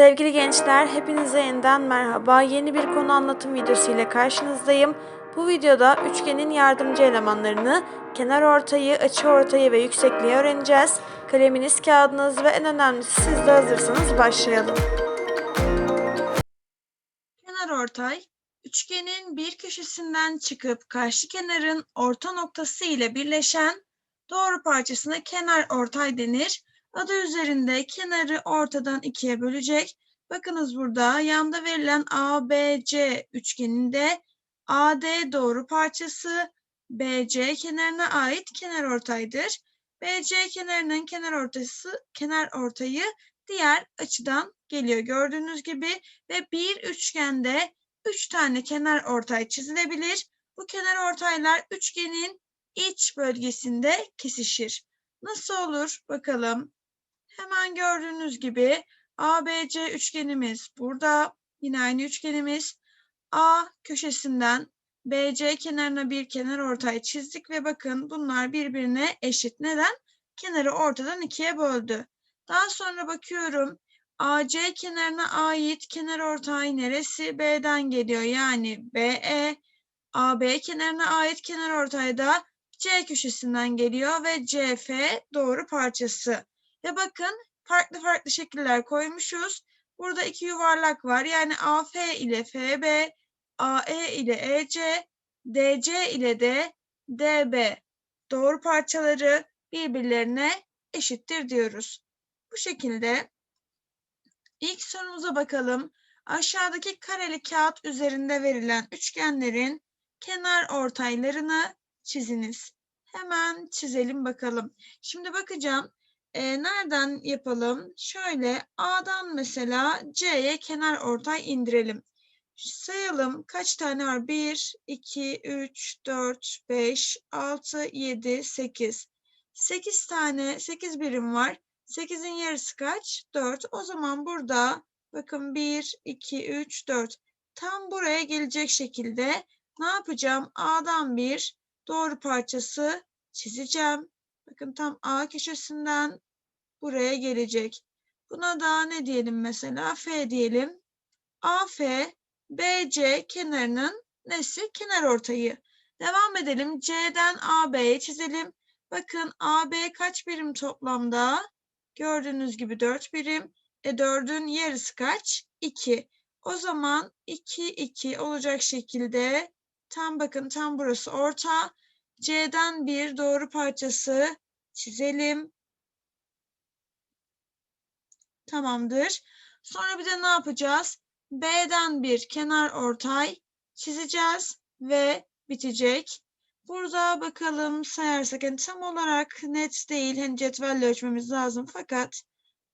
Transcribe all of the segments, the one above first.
Sevgili gençler, hepinize yeniden merhaba. Yeni bir konu anlatım videosu ile karşınızdayım. Bu videoda üçgenin yardımcı elemanlarını, kenar ortayı, açı ortayı ve yüksekliği öğreneceğiz. Kaleminiz, kağıdınız ve en önemlisi siz de hazırsanız başlayalım. Kenar ortay, üçgenin bir köşesinden çıkıp karşı kenarın orta noktası ile birleşen doğru parçasına kenar ortay denir. Adı üzerinde kenarı ortadan ikiye bölecek. Bakınız burada yanda verilen ABC üçgeninde AD doğru parçası BC kenarına ait kenar ortaydır. BC kenarının kenar ortası kenar ortayı diğer açıdan geliyor gördüğünüz gibi ve bir üçgende üç tane kenar ortay çizilebilir. Bu kenar ortaylar üçgenin iç bölgesinde kesişir. Nasıl olur bakalım. Hemen gördüğünüz gibi ABC üçgenimiz burada. Yine aynı üçgenimiz. A köşesinden BC kenarına bir kenar ortay çizdik ve bakın bunlar birbirine eşit. Neden? Kenarı ortadan ikiye böldü. Daha sonra bakıyorum. AC kenarına ait kenar ortay neresi? B'den geliyor. Yani BE. AB kenarına ait kenar ortay da C köşesinden geliyor ve CF doğru parçası. Ve bakın farklı farklı şekiller koymuşuz. Burada iki yuvarlak var. Yani AF ile FB, AE ile EC, DC ile de DB doğru parçaları birbirlerine eşittir diyoruz. Bu şekilde ilk sorumuza bakalım. Aşağıdaki kareli kağıt üzerinde verilen üçgenlerin kenar ortaylarını çiziniz. Hemen çizelim bakalım. Şimdi bakacağım. E, nereden yapalım? Şöyle A'dan mesela C'ye kenar ortay indirelim. Sayalım kaç tane var? 1, 2, 3, 4, 5, 6, 7, 8. 8 tane, 8 birim var. 8'in yarısı kaç? 4. O zaman burada bakın 1, 2, 3, 4. Tam buraya gelecek şekilde ne yapacağım? A'dan bir doğru parçası çizeceğim. Bakın tam A köşesinden buraya gelecek. Buna da ne diyelim mesela? F diyelim. AF BC kenarının nesi? Kenar ortayı. Devam edelim. C'den AB'ye çizelim. Bakın AB kaç birim toplamda? Gördüğünüz gibi 4 birim. E 4'ün yarısı kaç? 2. O zaman 2 2 olacak şekilde tam bakın tam burası orta. C'den bir doğru parçası çizelim. Tamamdır. Sonra bir de ne yapacağız? B'den bir kenar ortay çizeceğiz ve bitecek. Burada bakalım sayarsak yani tam olarak net değil. Hani cetvelle ölçmemiz lazım fakat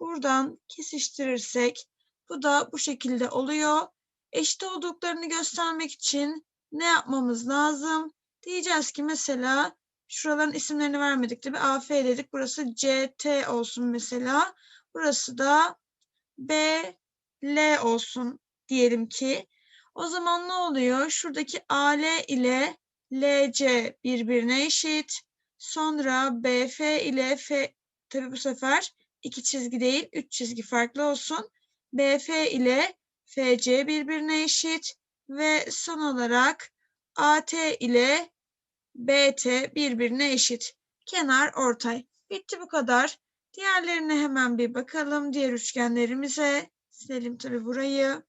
buradan kesiştirirsek bu da bu şekilde oluyor. Eşit olduklarını göstermek için ne yapmamız lazım? Diyeceğiz ki mesela şuraların isimlerini vermedik de bir AF dedik. Burası CT olsun mesela. Burası da BL olsun diyelim ki. O zaman ne oluyor? Şuradaki AL ile LC birbirine eşit. Sonra BF ile F tabi bu sefer iki çizgi değil üç çizgi farklı olsun. BF ile FC birbirine eşit ve son olarak AT ile BT birbirine eşit. Kenar ortay. Bitti bu kadar. Diğerlerine hemen bir bakalım. Diğer üçgenlerimize. Silelim tabi burayı.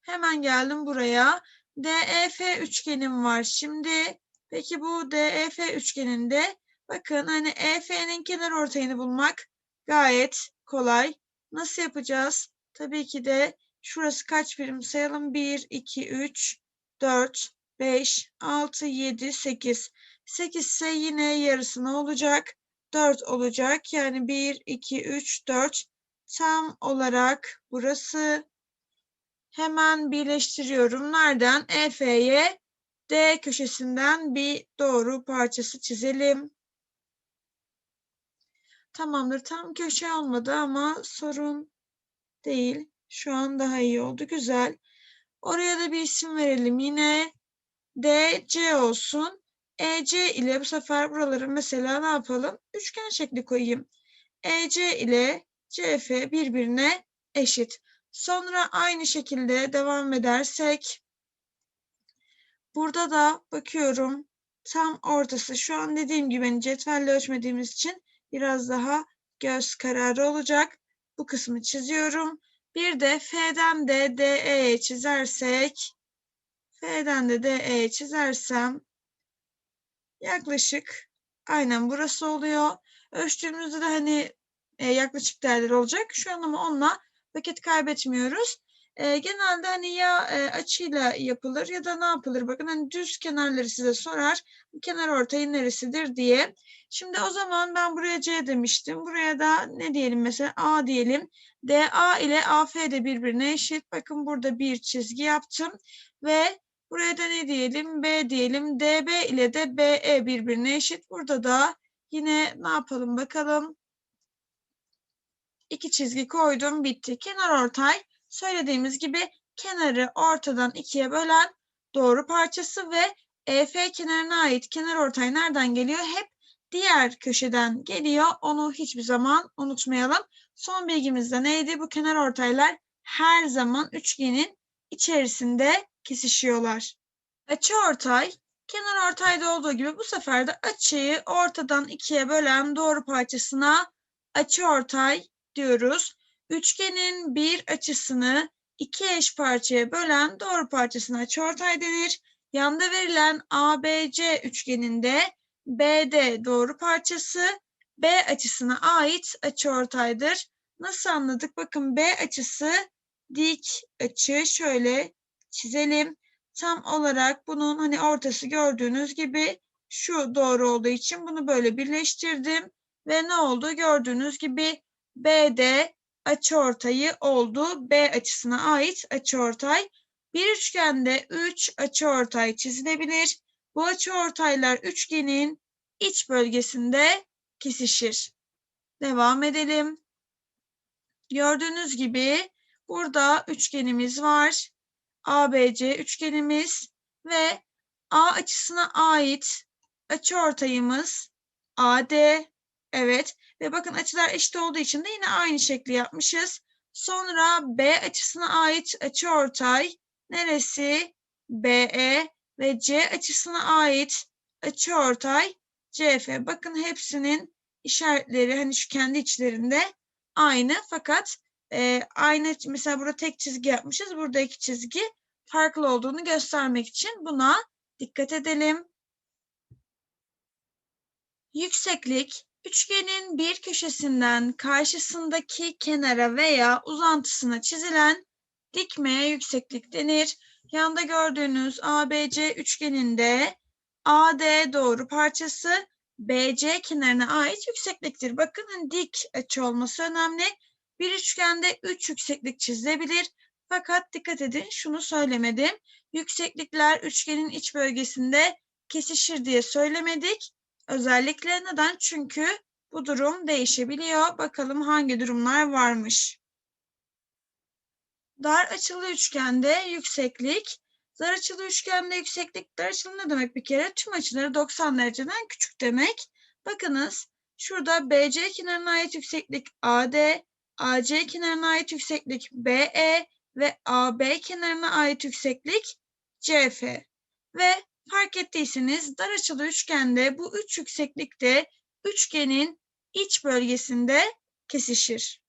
Hemen geldim buraya. DEF üçgenim var. Şimdi peki bu DEF üçgeninde bakın hani EF'nin kenar ortayını bulmak gayet kolay. Nasıl yapacağız? Tabii ki de şurası kaç birim sayalım? 1, 2, 3, 4, 5, 6, 7, 8. 8 ise yine yarısı ne olacak? 4 olacak. Yani 1, 2, 3, 4 tam olarak burası. Hemen birleştiriyorum. Nereden? EF'ye D köşesinden bir doğru parçası çizelim. Tamamdır. Tam köşe olmadı ama sorun değil. Şu an daha iyi oldu. Güzel. Oraya da bir isim verelim. Yine DC olsun. EC ile bu sefer buraları mesela ne yapalım? Üçgen şekli koyayım. EC ile CF birbirine eşit. Sonra aynı şekilde devam edersek burada da bakıyorum tam ortası. Şu an dediğim gibi hani cetvelle ölçmediğimiz için biraz daha göz kararı olacak. Bu kısmı çiziyorum. Bir de F'den de DE'ye çizersek F'den de DE'ye çizersem yaklaşık aynen burası oluyor. Ölçtüğümüzde de hani e, yaklaşık değerler olacak. Şu an ama onunla vakit kaybetmiyoruz. E, genelde hani ya e, açıyla yapılır ya da ne yapılır? Bakın hani düz kenarları size sorar. Kenar ortayı neresidir diye. Şimdi o zaman ben buraya C demiştim. Buraya da ne diyelim mesela A diyelim. DA ile AF de birbirine eşit. Bakın burada bir çizgi yaptım. Ve buraya da ne diyelim? B diyelim. DB ile de BE birbirine eşit. Burada da yine ne yapalım bakalım. İki çizgi koydum bitti. Kenar ortay söylediğimiz gibi kenarı ortadan ikiye bölen doğru parçası ve EF kenarına ait kenar ortay nereden geliyor? Hep diğer köşeden geliyor. Onu hiçbir zaman unutmayalım. Son bilgimiz de neydi? Bu kenar ortaylar her zaman üçgenin içerisinde kesişiyorlar. Açı ortay, kenar ortayda olduğu gibi bu sefer de açıyı ortadan ikiye bölen doğru parçasına açı ortay diyoruz. Üçgenin bir açısını iki eş parçaya bölen doğru parçasına açıortay denir. Yanda verilen ABC üçgeninde BD doğru parçası B açısına ait açıortaydır. Nasıl anladık? Bakın B açısı dik açı şöyle çizelim. Tam olarak bunun hani ortası gördüğünüz gibi şu doğru olduğu için bunu böyle birleştirdim ve ne oldu? Gördüğünüz gibi BD açıortayı oldu. B açısına ait açıortay. Bir üçgende 3 açıortay çizilebilir. Bu açıortaylar üçgenin iç bölgesinde kesişir. Devam edelim. Gördüğünüz gibi burada üçgenimiz var. ABC üçgenimiz ve A açısına ait açıortayımız AD. Evet ve bakın açılar eşit olduğu için de yine aynı şekli yapmışız. Sonra B açısına ait açıortay neresi? BE ve C açısına ait açıortay CF. Bakın hepsinin işaretleri hani şu kendi içlerinde aynı fakat e, aynı mesela burada tek çizgi yapmışız. Burada iki çizgi farklı olduğunu göstermek için buna dikkat edelim. Yükseklik Üçgenin bir köşesinden karşısındaki kenara veya uzantısına çizilen dikmeye yükseklik denir. Yanda gördüğünüz ABC üçgeninde AD doğru parçası BC kenarına ait yüksekliktir. Bakın hani dik açı olması önemli. Bir üçgende 3 yükseklik çizilebilir. Fakat dikkat edin şunu söylemedim. Yükseklikler üçgenin iç bölgesinde kesişir diye söylemedik. Özellikle neden? Çünkü bu durum değişebiliyor. Bakalım hangi durumlar varmış. Dar açılı üçgende yükseklik, dar açılı üçgende yükseklik, dar açılı ne demek bir kere? Tüm açıları 90 dereceden küçük demek. Bakınız şurada BC kenarına ait yükseklik AD, AC kenarına ait yükseklik BE ve AB kenarına ait yükseklik CF. Ve Fark ettiyseniz dar açılı üçgende bu üç yükseklikte üçgenin iç bölgesinde kesişir.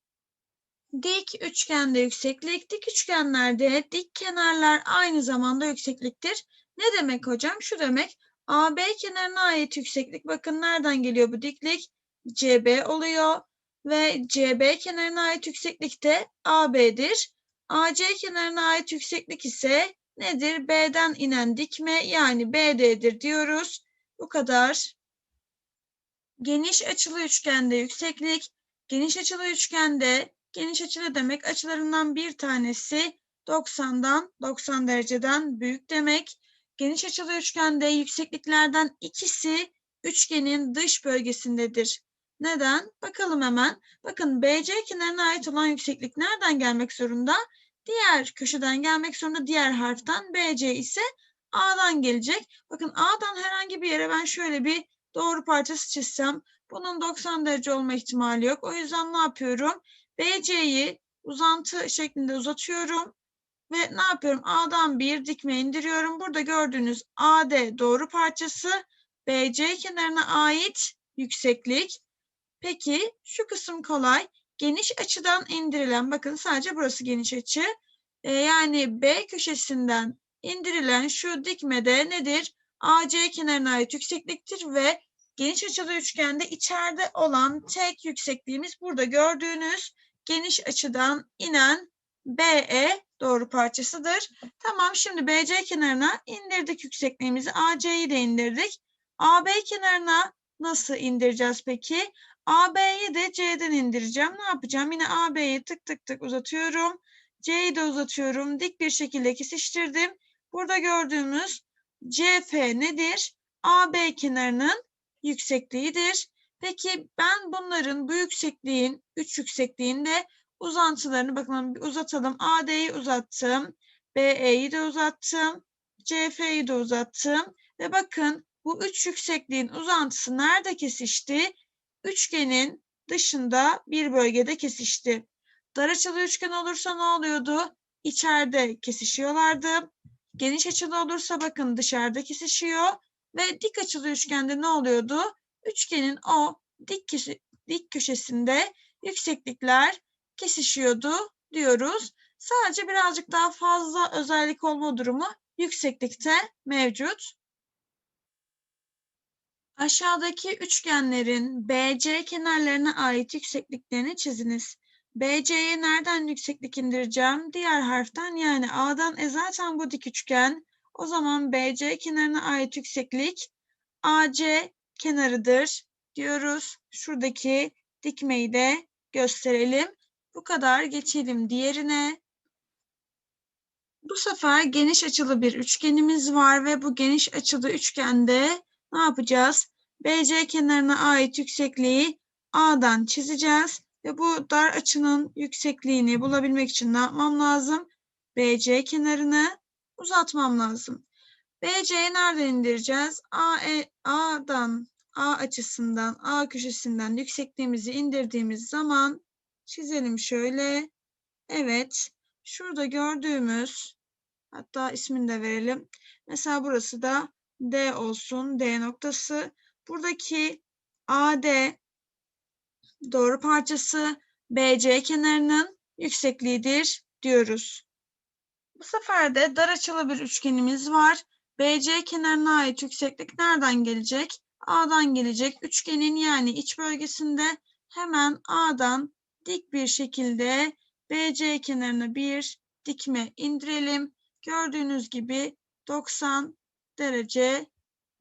Dik üçgende yükseklik, dik üçgenlerde dik kenarlar aynı zamanda yüksekliktir. Ne demek hocam? Şu demek AB kenarına ait yükseklik bakın nereden geliyor bu diklik? CB oluyor ve CB kenarına ait yükseklik de AB'dir. AC kenarına ait yükseklik ise nedir? B'den inen dikme yani BD'dir diyoruz. Bu kadar. Geniş açılı üçgende yükseklik. Geniş açılı üçgende geniş açılı demek açılarından bir tanesi 90'dan 90 dereceden büyük demek. Geniş açılı üçgende yüksekliklerden ikisi üçgenin dış bölgesindedir. Neden? Bakalım hemen. Bakın BC kenarına ait olan yükseklik nereden gelmek zorunda? Diğer köşeden gelmek zorunda diğer harften BC ise A'dan gelecek. Bakın A'dan herhangi bir yere ben şöyle bir doğru parçası çizsem bunun 90 derece olma ihtimali yok. O yüzden ne yapıyorum? BC'yi uzantı şeklinde uzatıyorum. Ve ne yapıyorum? A'dan bir dikme indiriyorum. Burada gördüğünüz AD doğru parçası BC kenarına ait yükseklik. Peki şu kısım kolay. Geniş açıdan indirilen, bakın sadece burası geniş açı. Ee, yani B köşesinden indirilen şu dikmede nedir? AC kenarına ait yüksekliktir ve geniş açılı üçgende içeride olan tek yüksekliğimiz burada gördüğünüz geniş açıdan inen BE doğru parçasıdır. Tamam şimdi BC kenarına indirdik yüksekliğimizi. AC'yi de indirdik. AB kenarına nasıl indireceğiz peki? AB'yi de C'den indireceğim. Ne yapacağım? Yine AB'yi tık tık tık uzatıyorum. C'yi de uzatıyorum. Dik bir şekilde kesiştirdim. Burada gördüğümüz CF nedir? AB kenarının yüksekliğidir. Peki ben bunların bu yüksekliğin, üç yüksekliğinde uzantılarını bakın uzatalım. AD'yi uzattım. BE'yi de uzattım. CF'yi de uzattım. Ve bakın bu üç yüksekliğin uzantısı nerede kesişti? Üçgenin dışında bir bölgede kesişti. Dar açılı üçgen olursa ne oluyordu? İçeride kesişiyorlardı. Geniş açılı olursa bakın dışarıda kesişiyor. Ve dik açılı üçgende ne oluyordu? Üçgenin o dik, köşe, dik köşesinde yükseklikler kesişiyordu diyoruz. Sadece birazcık daha fazla özellik olma durumu yükseklikte mevcut. Aşağıdaki üçgenlerin BC kenarlarına ait yüksekliklerini çiziniz. BC'ye nereden yükseklik indireceğim? Diğer harften yani A'dan e zaten bu dik üçgen. O zaman BC kenarına ait yükseklik AC kenarıdır diyoruz. Şuradaki dikmeyi de gösterelim. Bu kadar geçelim diğerine. Bu sefer geniş açılı bir üçgenimiz var ve bu geniş açılı üçgende ne yapacağız? BC kenarına ait yüksekliği A'dan çizeceğiz. Ve bu dar açının yüksekliğini bulabilmek için ne yapmam lazım? BC kenarını uzatmam lazım. BC'yi nereden indireceğiz? A, e, A'dan, A açısından, A köşesinden yüksekliğimizi indirdiğimiz zaman çizelim şöyle. Evet, şurada gördüğümüz, hatta ismini de verelim. Mesela burası da D olsun, D noktası. Buradaki AD doğru parçası BC kenarının yüksekliğidir diyoruz. Bu sefer de dar açılı bir üçgenimiz var. BC kenarına ait yükseklik nereden gelecek? A'dan gelecek. Üçgenin yani iç bölgesinde hemen A'dan dik bir şekilde BC kenarına bir dikme indirelim. Gördüğünüz gibi 90 derece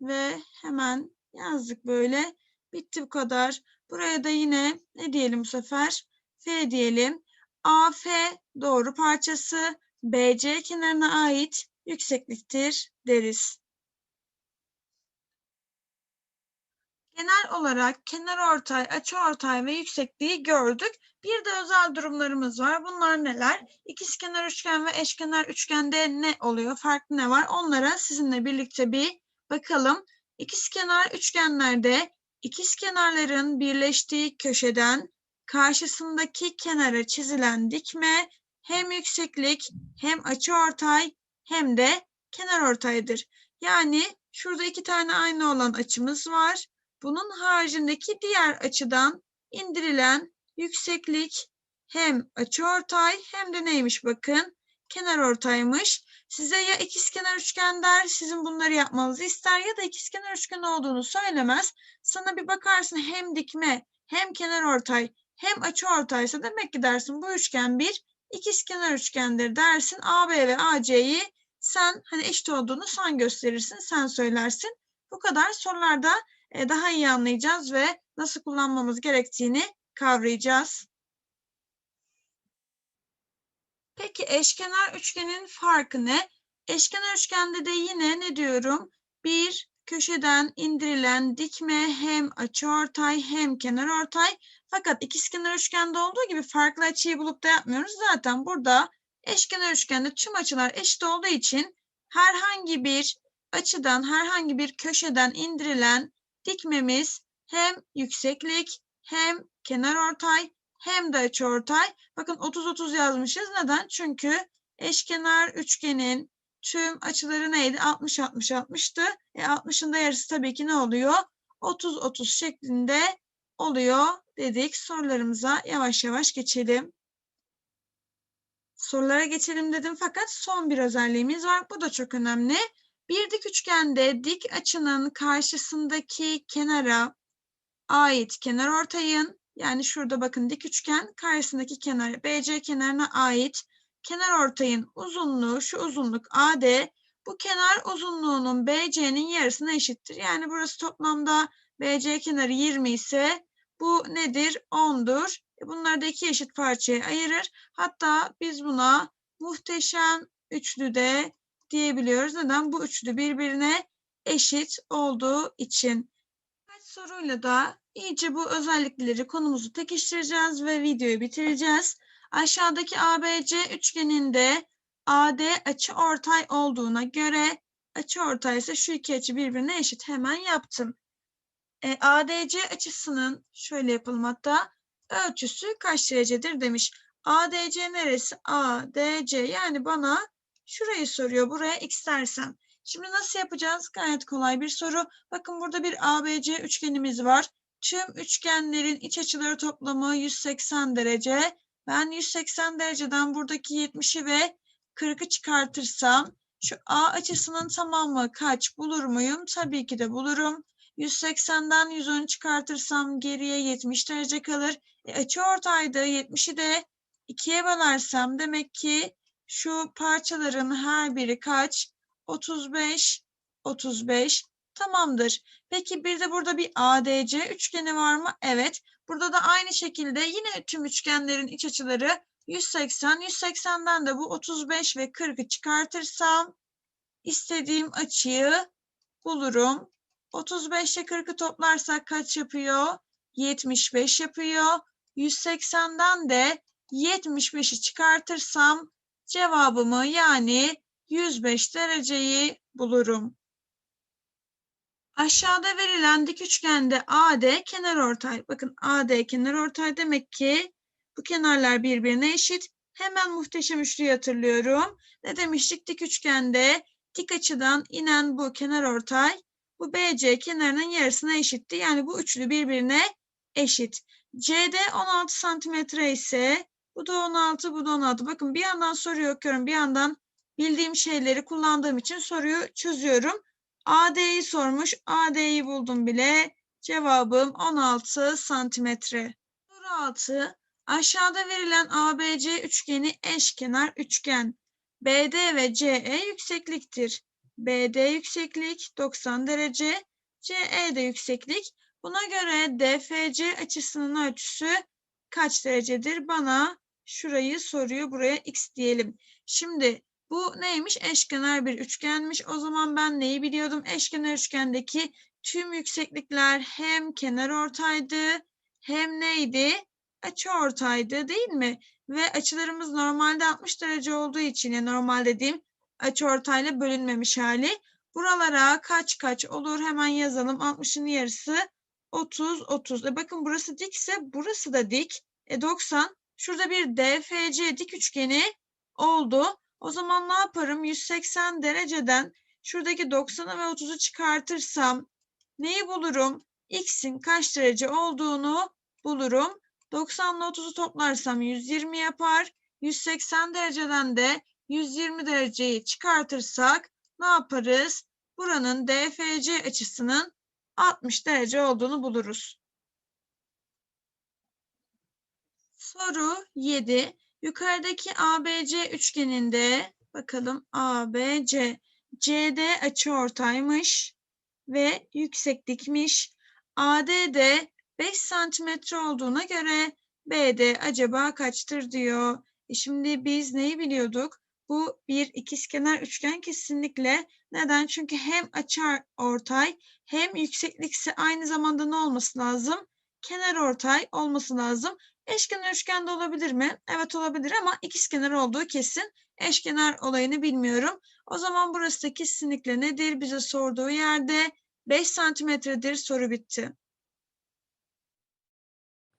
ve hemen yazdık böyle. Bitti bu kadar. Buraya da yine ne diyelim bu sefer? F diyelim. AF doğru parçası BC kenarına ait yüksekliktir deriz. Genel olarak kenar ortay, açı ortay ve yüksekliği gördük. Bir de özel durumlarımız var. Bunlar neler? İkizkenar üçgen ve eşkenar üçgende ne oluyor? Farklı ne var? Onlara sizinle birlikte bir bakalım. İkizkenar üçgenlerde ikizkenarların birleştiği köşeden karşısındaki kenara çizilen dikme hem yükseklik hem açıortay hem de kenarortaydır. Yani şurada iki tane aynı olan açımız var. Bunun haricindeki diğer açıdan indirilen yükseklik hem açıortay hem de neymiş bakın kenarortaymış. Size ya ikizkenar üçgen der, sizin bunları yapmanızı ister ya da ikizkenar üçgen olduğunu söylemez. Sana bir bakarsın hem dikme hem kenarortay hem açıortaysa demek ki dersin bu üçgen bir ikizkenar üçgendir dersin. AB ve AC'yi sen hani eşit olduğunu sen gösterirsin, sen söylersin. Bu kadar sorularda e, daha iyi anlayacağız ve nasıl kullanmamız gerektiğini kavrayacağız. Peki eşkenar üçgenin farkı ne? Eşkenar üçgende de yine ne diyorum? Bir köşeden indirilen dikme hem açıortay hem kenarortay. Fakat ikizkenar üçgende olduğu gibi farklı açıyı bulup da yapmıyoruz. Zaten burada eşkenar üçgende tüm açılar eşit olduğu için herhangi bir açıdan, herhangi bir köşeden indirilen dikmemiz hem yükseklik hem kenarortay hem de açıortay. Bakın 30-30 yazmışız. Neden? Çünkü eşkenar üçgenin tüm açıları neydi? 60-60-60'tı. E 60'ın da yarısı tabii ki ne oluyor? 30-30 şeklinde oluyor dedik. Sorularımıza yavaş yavaş geçelim. Sorulara geçelim dedim fakat son bir özelliğimiz var. Bu da çok önemli. Bir dik üçgende dik açının karşısındaki kenara ait kenar ortayın yani şurada bakın dik üçgen karşısındaki kenar BC kenarına ait kenar ortayın uzunluğu şu uzunluk AD bu kenar uzunluğunun BC'nin yarısına eşittir. Yani burası toplamda BC kenarı 20 ise bu nedir? 10'dur. E bunları da iki eşit parçaya ayırır. Hatta biz buna muhteşem üçlü de diyebiliyoruz. Neden? Bu üçlü birbirine eşit olduğu için. Kaç soruyla da iyice bu özellikleri konumuzu pekiştireceğiz ve videoyu bitireceğiz. Aşağıdaki ABC üçgeninde AD açı ortay olduğuna göre açı ortay ise şu iki açı birbirine eşit. Hemen yaptım. E, ADC açısının şöyle yapalım hatta ölçüsü kaç derecedir demiş. ADC neresi? ADC yani bana şurayı soruyor. Buraya x dersem. Şimdi nasıl yapacağız? Gayet kolay bir soru. Bakın burada bir ABC üçgenimiz var. Tüm üçgenlerin iç açıları toplamı 180 derece. Ben 180 dereceden buradaki 70'i ve 40'ı çıkartırsam şu A açısının tamamı kaç bulur muyum? Tabii ki de bulurum. 180'den 110 çıkartırsam geriye 70 derece kalır. E, açı ortaydı. 70'i de 2'ye bölersem demek ki şu parçaların her biri kaç? 35, 35. Tamamdır. Peki bir de burada bir ADC üçgeni var mı? Evet. Burada da aynı şekilde yine tüm üçgenlerin iç açıları 180. 180'den de bu 35 ve 40'ı çıkartırsam istediğim açıyı bulurum. 35 ile 40'ı toplarsak kaç yapıyor? 75 yapıyor. 180'den de 75'i çıkartırsam cevabımı yani 105 dereceyi bulurum. Aşağıda verilen dik üçgende AD kenarortay. Bakın AD kenarortay demek ki bu kenarlar birbirine eşit. Hemen muhteşem üçlüyü hatırlıyorum. Ne demiştik? Dik üçgende dik açıdan inen bu kenarortay bu BC kenarının yarısına eşitti. Yani bu üçlü birbirine eşit. CD 16 santimetre ise bu da 16, bu da 16. Bakın bir yandan soruyu okuyorum, bir yandan bildiğim şeyleri kullandığım için soruyu çözüyorum. AD'yi sormuş. AD'yi buldum bile. Cevabım 16 santimetre. Soru 6. Aşağıda verilen ABC üçgeni eşkenar üçgen. BD ve CE yüksekliktir. BD yükseklik 90 derece, CE de yükseklik. Buna göre DFC açısının ölçüsü kaç derecedir? Bana şurayı soruyor. Buraya x diyelim. Şimdi bu neymiş? Eşkenar bir üçgenmiş. O zaman ben neyi biliyordum? Eşkenar üçgendeki tüm yükseklikler hem kenar ortaydı hem neydi? Açı ortaydı değil mi? Ve açılarımız normalde 60 derece olduğu için ya normal dediğim açıortayla bölünmemiş hali. Buralara kaç kaç olur hemen yazalım. 60'ın yarısı 30 30. E bakın burası dikse burası da dik. E 90. Şurada bir DFC dik üçgeni oldu. O zaman ne yaparım? 180 dereceden şuradaki 90'ı ve 30'u çıkartırsam neyi bulurum? X'in kaç derece olduğunu bulurum. 90 ile 30'u toplarsam 120 yapar. 180 dereceden de 120 dereceyi çıkartırsak ne yaparız? Buranın DFC açısının 60 derece olduğunu buluruz. Soru 7. Yukarıdaki ABC üçgeninde bakalım ABC CD açıortaymış ve yükseklikmiş. AD de 5 santimetre olduğuna göre BD acaba kaçtır diyor. E şimdi biz neyi biliyorduk? Bu bir ikizkenar üçgen kesinlikle. Neden? Çünkü hem açar ortay hem yükseklikse aynı zamanda ne olması lazım? Kenar ortay olması lazım. Eşkenar üçgen de olabilir mi? Evet olabilir ama ikizkenar olduğu kesin. Eşkenar olayını bilmiyorum. O zaman burası da kesinlikle nedir? Bize sorduğu yerde 5 santimetredir soru bitti.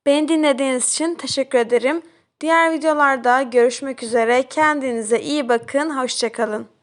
Beni dinlediğiniz için teşekkür ederim. Diğer videolarda görüşmek üzere. Kendinize iyi bakın. Hoşçakalın.